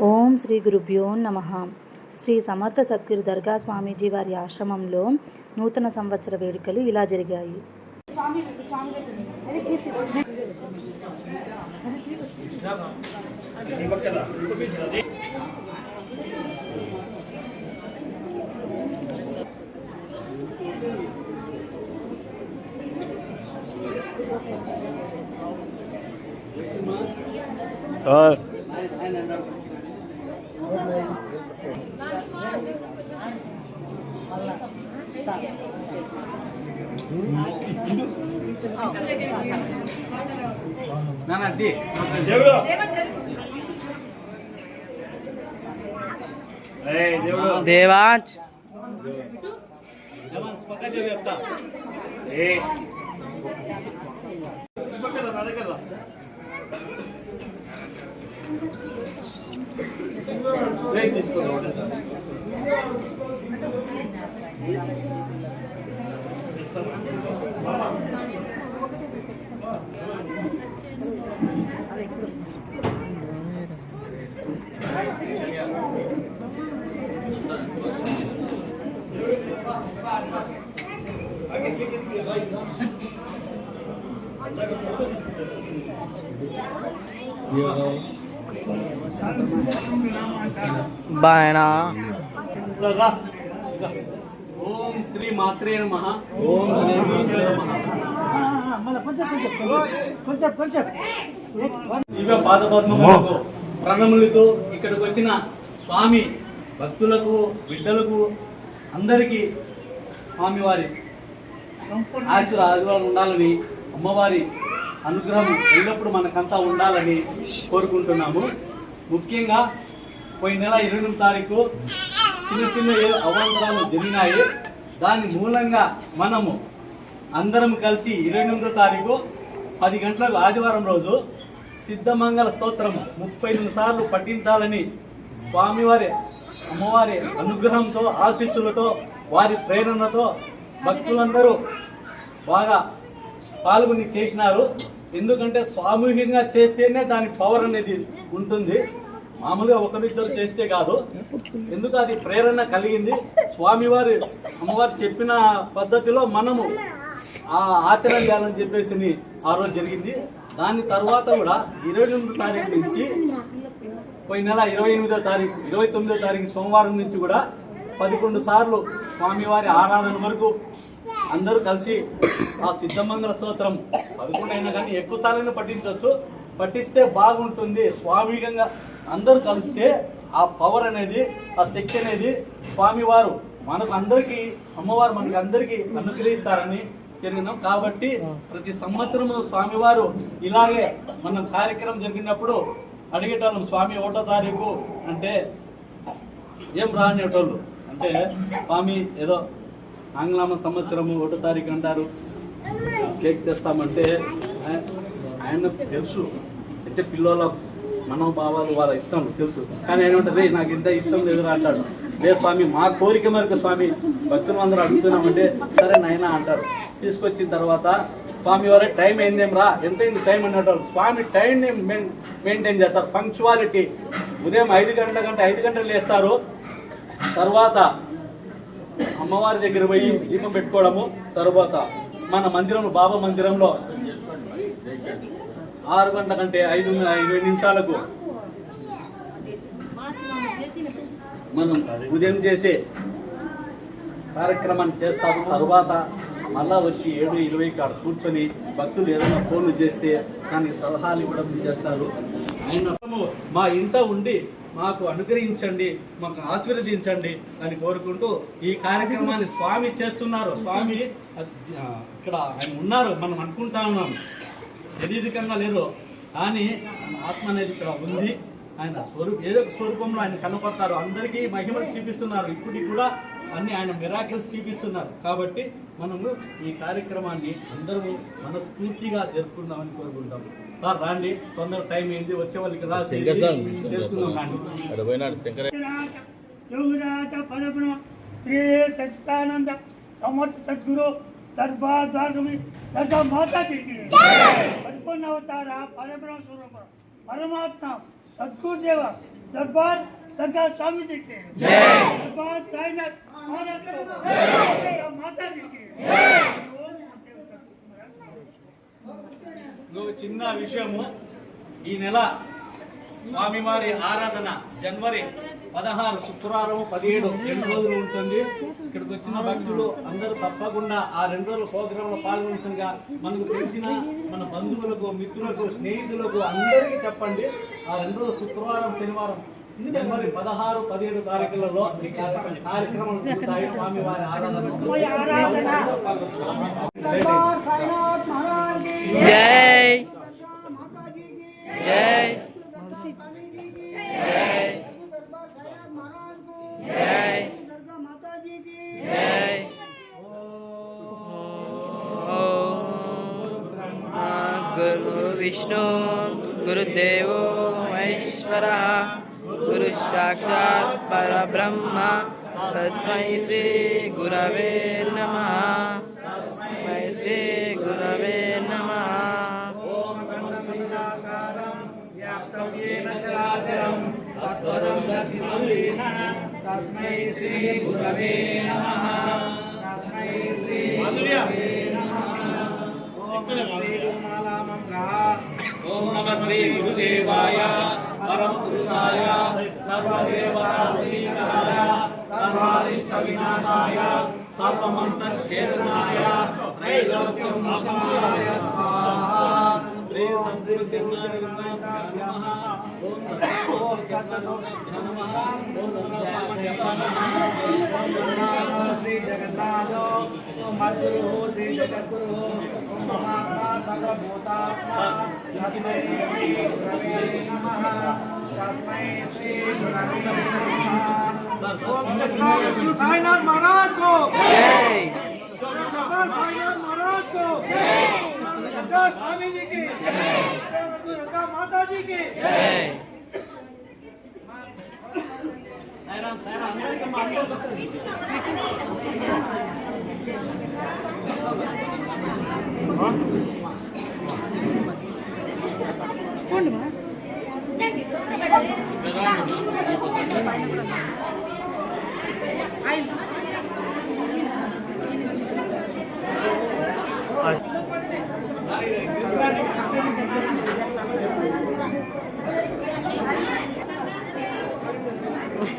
ఓం శ్రీ గురుభ్యో నమ. శ్రీ సమర్థ సద్గురు దర్గా స్వామీజీ వారి ఆశ్రమంలో నూతన సంవత్సర వేడుకలు ఇలా జరిగాయి. Uh... దేవుడు. దేవాంశ్ పక్క బ్రేక్ తీసుకోండి ఒకటేసారి. బాయనా రా, రా. ఓం శ్రీ మాత్రే నమః. దివ్య పాద పద్మములకు ప్రణములతో ఇక్కడికి వచ్చిన స్వామి భక్తులకు బిడ్డలకు అందరికీ స్వామివారి ఆశీర్వాదాలు ఉండాలని అమ్మవారి అనుగ్రహం ఎల్లప్పుడూ మనకంతా ఉండాలని కోరుకుంటున్నాము. ముఖ్యంగా పోయిన నెల ఇరవై తారీఖు చిన్న చిన్న ఏ అవాంతరాలు జరిగినాయి. దాని మూలంగా మనము అందరం కలిసి ఇరవై ఎనిమిదో తారీఖు పది గంటలకు ఆదివారం రోజు సిద్ధమంగళ స్తోత్రం ముప్పై ఎనిమిది సార్లు పఠించాలని స్వామివారి అమ్మవారి అనుగ్రహంతో ఆశీస్సులతో వారి ప్రేరణతో భక్తులందరూ బాగా పాల్గొని చేసినారు. ఎందుకంటే సామూహికంగా చేస్తేనే దాని పవర్ అనేది ఉంటుంది. మామూలుగా ఒకరిద్దరు చేస్తే కాదు. ఎందుకు అది ప్రేరణ కలిగింది? స్వామివారి అమ్మవారు చెప్పిన పద్ధతిలో మనము ఆ ఆచరణ చేయాలని చెప్పేసి ఆ రోజు జరిగింది. దాని తర్వాత కూడా ఇరవై ఎనిమిదో తారీఖు నుంచి పోయిన నెల ఇరవై ఎనిమిదో తారీఖు ఇరవై తొమ్మిదో తారీఖు సోమవారం నుంచి కూడా పదకొండు సార్లు స్వామివారి ఆరాధన వరకు అందరూ కలిసి ఆ సిద్ధమంగళ స్తోత్రం పదకొండు అయినా కానీ ఎక్కువ సార్లైనా పఠించవచ్చు పఠిస్తే బాగుంటుంది. స్వామికంగా అందరూ కలిస్తే ఆ పవర్ అనేది ఆ శక్తి అనేది స్వామివారు మనకు అందరికీ అమ్మవారు మనకి అందరికీ అనుగ్రహిస్తారని జరిగినాం కాబట్టి ప్రతి సంవత్సరము స్వామివారు ఇలాగే మనం కార్యక్రమం జరిగినప్పుడు అడిగేటోళ్ళం స్వామి ఒకటో తారీఖు? అంటే ఏం రానేటోళ్ళు అంటే స్వామి ఏదో ఆంగ్లామ సంవత్సరము ఒకటో తారీఖు అంటారు. కేక్ తెస్తామంటే ఆయన తెలుసు. అంటే పిల్లల మనోభావాలు వాళ్ళ ఇష్టం తెలుసు. కానీ ఆయన ఉంటుంది నాకు ఇంత ఇష్టం లేదు అంటాడు. లేదు స్వామి మా కోరిక మేరకు స్వామి భక్తులు అందరూ అడుగుతున్నామంటే సరే నాయన అంటారు తీసుకొచ్చిన తర్వాత స్వామి వారే టైం అయిందేం రా ఎంత అయింది టైం అన్నట్టు స్వామి టైం మెయింటైన్ చేస్తారు. పంక్చువాలిటీ. ఉదయం ఐదు గంటల కంటే ఐదు గంటలు లేస్తారు. తర్వాత అమ్మవారి దగ్గర పోయి దీపం పెట్టుకోవడము తర్వాత మన మందిరంలో బాబా మందిరంలో ఆరు గంటల కంటే ఐదు ఇరవై నిమిషాలకు. మనం ఉదయం చేసే కార్యక్రమాన్ని చేస్తాము. తర్వాత మళ్ళా వచ్చి ఏడు ఇరవై కాడ కూర్చొని భక్తులు ఏదైనా ఫోన్లు చేస్తే దానికి సలహాలు ఇవ్వడం చేస్తారు. ఆయన మా ఇంట ఉండి మాకు అనుగ్రహించండి మాకు ఆశీర్వదించండి అని కోరుకుంటూ ఈ కార్యక్రమాన్ని స్వామి చేస్తున్నారు. స్వామి ఇక్కడ ఆయన ఉన్నారు. మనం అనుకుంటా ఉన్నాం. శారీరకంగా లేదు కానీ ఆత్మ అనేది ఇక్కడ ఉంది. ఆయన స్వరూప ఏదో స్వరూపంలో ఆయన కనపడతారు. అందరికీ మహిమలు చూపిస్తున్నారు. ఇప్పటికి కూడా అన్ని ఆయన మిరాకిల్స్ చూపిస్తున్నారు. కాబట్టి మనము ఈ కార్యక్రమాన్ని అందరము మనస్ఫూర్తిగా జరుపుకుందామని కోరుకుంటాము. సార్ రాండి. తొందర టైం ఏంది వచ్చే వాళ్ళకి రాసి చేసుకుందాం. రాండి శ్రీ సచ్చిదానంద సమర్థ సద్గురు. ದರ್ಬಾ ದಾರ್ಗಮಿ ದರ್ಗಾ ಮಾತಾ ತಿಳ್ತೀವಿ ಅದಕ್ಕೊಂದು ಅವತಾರ ಪರಬ್ರಹ್ಮ ಸ್ವರೂಪ. ಪರಮಾತ್ಮ, ಸದ್ಗುರುದೇವ, ದರ್ಬಾರ್ ದರ್ಗಾ ಸ್ವಾಮಿ ತಿಳ್ತೀವಿ ದರ್ಬಾರ್, ಸಾಯಿನಾಥ್ ಮಾತಾ ತಿಳ್ತೀವಿ చిన్న విషయము ఈ నెల స్వామివారి ఆరాధన జనవరి పదహారు శుక్రవారం పదిహేడు రెండు రోజులు ఉంటుంది. ఇక్కడికి వచ్చిన భక్తులు అందరూ తప్పకుండా ఆ రెండు రోజుల ప్రోగ్రాంలో పాల్గొనగా మనకు తెలిసిన మన బంధువులకు మిత్రులకు స్నేహితులకు అందరికీ చెప్పండి. ఆ రెండు రోజులు శుక్రవారం శనివారం జనవరి పదహారు పదిహేడు తారీఖులలో కార్యక్రమం- కార్యక్రమాలు జరుగుతాయి. స్వామివారి ఆరాధన. జయ गांधी गुरु विष्णु गुरुदेव महेश्वरा। गुरु साक्षात पर ब्रह्म तस्मै श्री गुरवे नमः। श्री गुरवे नमः। व्याप्तं సర్వారిష్ట వినాశాయ సర్వమంత్రఛేదనాయ త్రైలోక్యం నమః. స్వాహా శ్రీ సంస్కృతి నమః. ఓం నమః శ్రీ జగన్నాథ ఓం మద్గురు శ్రీ ఓం మహాత్మా సర్వభూతాత్మా తస్మై శ్రీ గురవే నమః. श्री जगन्नाथो मद्गुरु श्री जगद्गुरु महात्मा सर्वभूतात्मा तस्मै श्री गुरवे नमः तस्मै श्री गुरवे नमः ओम साईनाथ महाराज को। जय साईनाथ महाराज को स्वामी जी की। दुर्गा माता जी की। सायराम सायराम